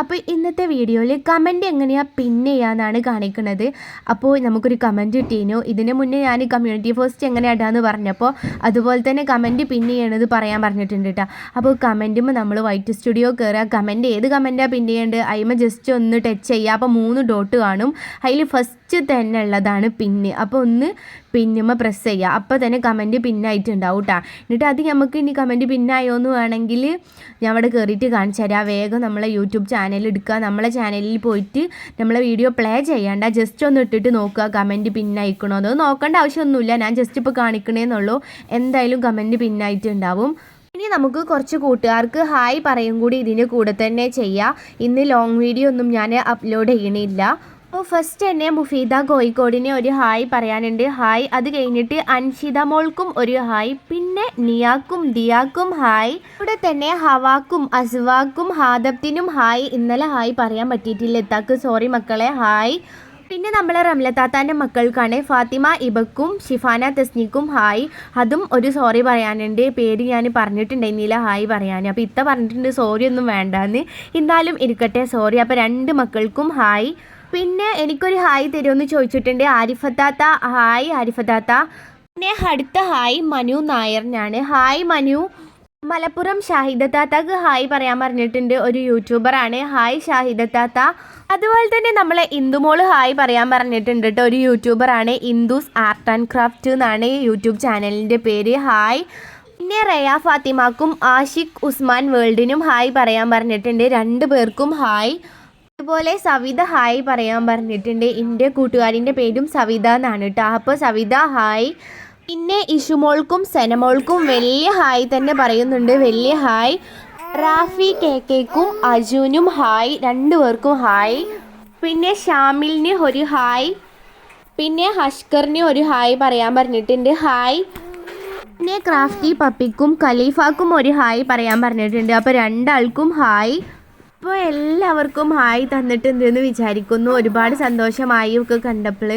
അപ്പോൾ ഇന്നത്തെ വീഡിയോയിൽ കമന്റ് എങ്ങനെയാണ് പിൻ ചെയ്യാന്നാണ് കാണിക്കുന്നത്. അപ്പോൾ നമുക്കൊരു കമന്റ് കിട്ടിയിരുന്നു ഇതിന് മുന്നേ ഞാൻ കമ്മ്യൂണിറ്റി പോസ്റ്റ് എങ്ങനെ ഇടാന്ന് പറഞ്ഞപ്പോൾ അതുപോലെ തന്നെ കമന്റ് പിൻ ചെയ്യണത് പറയാൻ പറഞ്ഞിട്ടുണ്ട് കേട്ടോ അപ്പോൾ കമന്റുമ്പോൾ നമ്മൾ വൈറ്റ് സ്റ്റുഡിയോ കയറുക കമന്റ് ഏത് കമന്റാണ് പിൻ ചെയ്യേണ്ടത് അതിമ ജസ്റ്റ് ഒന്ന് ടച്ച് ചെയ്യുക അപ്പോൾ മൂന്ന് ഡോട്ട് കാണും. അതിൽ ഫസ്റ്റ് തന്നെ ഉള്ളതാണ് പിന്ന്. അപ്പോൾ ഒന്ന് പിന്നുമ്മ പ്രസ് ചെയ്യുക. അപ്പോൾ തന്നെ കമന്റ് പിന്നായിട്ടുണ്ടാവും കേട്ടോ എന്നിട്ട് അത് നമുക്ക് ഇനി കമന്റ് പിന്നായോ എന്ന് വേണമെങ്കിൽ ഞാൻ അവിടെ കയറിയിട്ട് കാണിച്ചു തരാം. വേഗം നമ്മളെ യൂട്യൂബ് ചാനൽ എടുക്കുക. നമ്മളെ ചാനലിൽ പോയിട്ട് നമ്മളെ വീഡിയോ പ്ലേ ചെയ്യണ്ട. ജസ്റ്റ് ഒന്ന് ഇട്ടിട്ട് നോക്കുക കമന്റ് പിന്നായിക്കണോ അത് നോക്കേണ്ട ആവശ്യമൊന്നുമില്ല. ഞാൻ ജസ്റ്റ് ഇപ്പോൾ കാണിക്കണേന്നുള്ളൂ എന്തായാലും കമന്റ് പിന്നായിട്ടുണ്ടാവും ഇനി നമുക്ക് കുറച്ച് കൂട്ടുകാർക്ക് ഹായ് പറയും കൂടി ഇതിന്റെ കൂടെ തന്നെ ചെയ്യാം. ഇന്ന് ലോങ് വീഡിയോ ഒന്നും ഞാൻ അപ്ലോഡ് ചെയ്യണില്ല. അപ്പോൾ ഫസ്റ്റ് തന്നെ മുഫീദ കോഴിക്കോടിനെ ഒരു ഹായ് പറയാനുണ്ട്. ഹായ് അത് കഴിഞ്ഞിട്ട് അൻഷിത മോൾക്കും ഒരു ഹായ്. പിന്നെ നിയാക്കും ദിയാക്കും ഹായ്. ഇവിടെ തന്നെ ഹവാക്കും അസ്വാക്കും ഹാദബ്ദിനും ഹായ്. ഇന്നലെ ഹായ് പറയാൻ പറ്റിയിട്ടില്ല. എത്താക്ക് സോറി മക്കളെ ഹായ്. പിന്നെ നമ്മളെ റംലത്താത്താന്റെ മക്കൾക്കാണ് ഫാത്തിമ ഇബക്കും ഷിഫാന തസ്നിക്കും ഹായ്. അതും ഒരു സോറി പറയാനുണ്ട്. പേര് ഞാൻ പറഞ്ഞിട്ടുണ്ടായിരുന്നില്ല ഹായ് പറയാൻ. അപ്പോൾ ഇത്ത പറഞ്ഞിട്ടുണ്ട് സോറി ഒന്നും വേണ്ടാന്ന്. എന്നാലും ഇരിക്കട്ടെ സോറി അപ്പോൾ രണ്ട് മക്കൾക്കും ഹായ്. പിന്നെ എനിക്കൊരു ഹായ് തരുമെന്ന് ചോദിച്ചിട്ടുണ്ട് ആരിഫത്താത്ത ഹായ് ആരിഫത്താത്ത പിന്നെ അടുത്ത ഹായ് മനു നായറിനാണ് ഹായ് മനു. മലപ്പുറം ഷാഹിദ ഷാഹിദത്താത്തക്ക് ഹായ് പറയാൻ പറഞ്ഞിട്ടുണ്ട്. ഒരു യൂട്യൂബറാണ് ഹായ് ഷാഹിദ ഷാഹിദത്താത്ത അതുപോലെ തന്നെ നമ്മളെ ഇന്ദുമോൾ ഹായ് പറയാൻ പറഞ്ഞിട്ടുണ്ട് കേട്ടോ. ഒരു യൂട്യൂബറാണ് ഇന്ദുസ് ആർട്ട് ആൻഡ് ക്രാഫ്റ്റ് എന്നാണ് യൂട്യൂബ് ചാനലിന്റെ പേര്. ഹായ്. പിന്നെ റയ ഫാത്തിമാക്കും ആഷിഖ് ഉസ്മാൻ വേൾഡിനും ഹായ് പറയാൻ പറഞ്ഞിട്ടുണ്ട്. രണ്ട് പേർക്കും ഹായ്. അതുപോലെ സവിത ഹായ് പറയാൻ പറഞ്ഞിട്ടുണ്ട്. എന്റെ കൂട്ടുകാരിന്റെ പേരും സവിത എന്നാണ് കേട്ടോ. അപ്പോൾ സവിത ഹായ്. പിന്നെ ഇഷുമോൾക്കും സെനമോൾക്കും വലിയ ഹായ് തന്നെ പറയുന്നുണ്ട്. വലിയ ഹായ്. റാഫി കെ കെക്കും അജുനും ഹായ് രണ്ടുപേർക്കും ഹായ്. പിന്നെ ഷാമിലിന് ഒരു ഹായ്. പിന്നെ ഹഷ്കറിന് ഒരു ഹായ് പറയാൻ പറഞ്ഞിട്ടുണ്ട്. ഹായ്. പിന്നെ ക്രാഫ്റ്റി പപ്പിക്കും ഖലീഫാക്കും ഒരു ഹായ് പറയാൻ പറഞ്ഞിട്ടുണ്ട്. അപ്പോൾ രണ്ടാൾക്കും ഹായ്. അപ്പോൾ എല്ലാവർക്കും ഹായ് തന്നിട്ടുണ്ടെന്ന് വിചാരിക്കുന്നു. ഒരുപാട് സന്തോഷമായി ഒക്കെ കണ്ടപ്പോൾ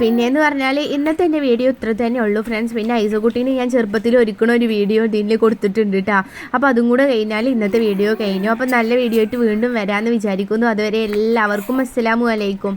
പിന്നെയെന്ന് പറഞ്ഞാൽ ഇന്നത്തെ എന്റെ വീഡിയോ ഇത്ര തന്നെ ഉള്ളൂ. ഫ്രണ്ട്സ് പിന്നെ ഐസക്കുട്ടീനെ ഞാൻ ചെറുപ്പത്തിൽ ഒരുക്കണ ഒരു വീഡിയോ ഇതിൽ കൊടുത്തിട്ടുണ്ട് കേട്ടോ അപ്പോൾ അതും കൂടെ കഴിഞ്ഞാൽ ഇന്നത്തെ വീഡിയോ കഴിഞ്ഞു. അപ്പോൾ നല്ല വീഡിയോ ആയിട്ട് വീണ്ടും വരാമെന്ന് വിചാരിക്കുന്നു. അതുവരെ എല്ലാവർക്കും അസ്സലാമു അലൈക്കും.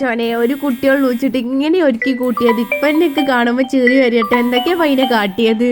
ചോനെ ഒരു കുട്ടികൾ വിളിച്ചിട്ട് ഇങ്ങനെ ഒരുക്കി കൂട്ടിയത്. ഇപ്പം എന്നെ കാണുമ്പോൾ ചെറിയ വരട്ടെ. എന്തൊക്കെയാ പൈന കാട്ടിയത്?